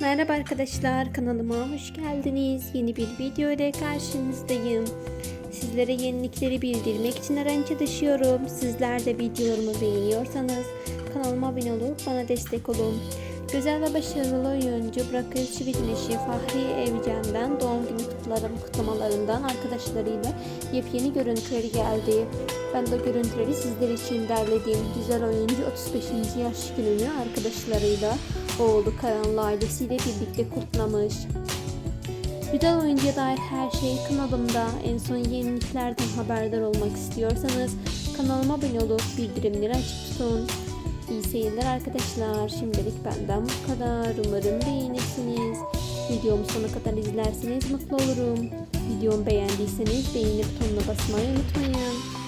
Merhaba arkadaşlar kanalıma hoş geldiniz. Yeni bir video ile karşınızdayım. Sizlere yenilikleri bildirmek için aranca düşüyorum. Sizler de videolarımı beğeniyorsanız kanalıma abone olup bana destek olun. Güzel ve başarılı oyuncu Burak Özçivit'in eşi Fahri Evcen'den doğum günü kutlarım, kutlamalarından arkadaşlarıyla yepyeni görüntüleri geldi. Ben de görüntüleri sizler için derledim. Güzel oyuncu 35. yaş gününü arkadaşlarıyla oğlu Karanlı ailesiyle birlikte kutlamış. Güzel oyuncuya dair her şey kanalımda. En son yeniliklerden haberdar olmak istiyorsanız kanalıma abone olup bildirimleri açık tutun. İyi seyirler arkadaşlar. Şimdilik benden bu kadar. Umarım beğenirsiniz. Videomu sona kadar izlerseniz mutlu olurum. Videomu beğendiyseniz beğeni butonuna basmayı unutmayın.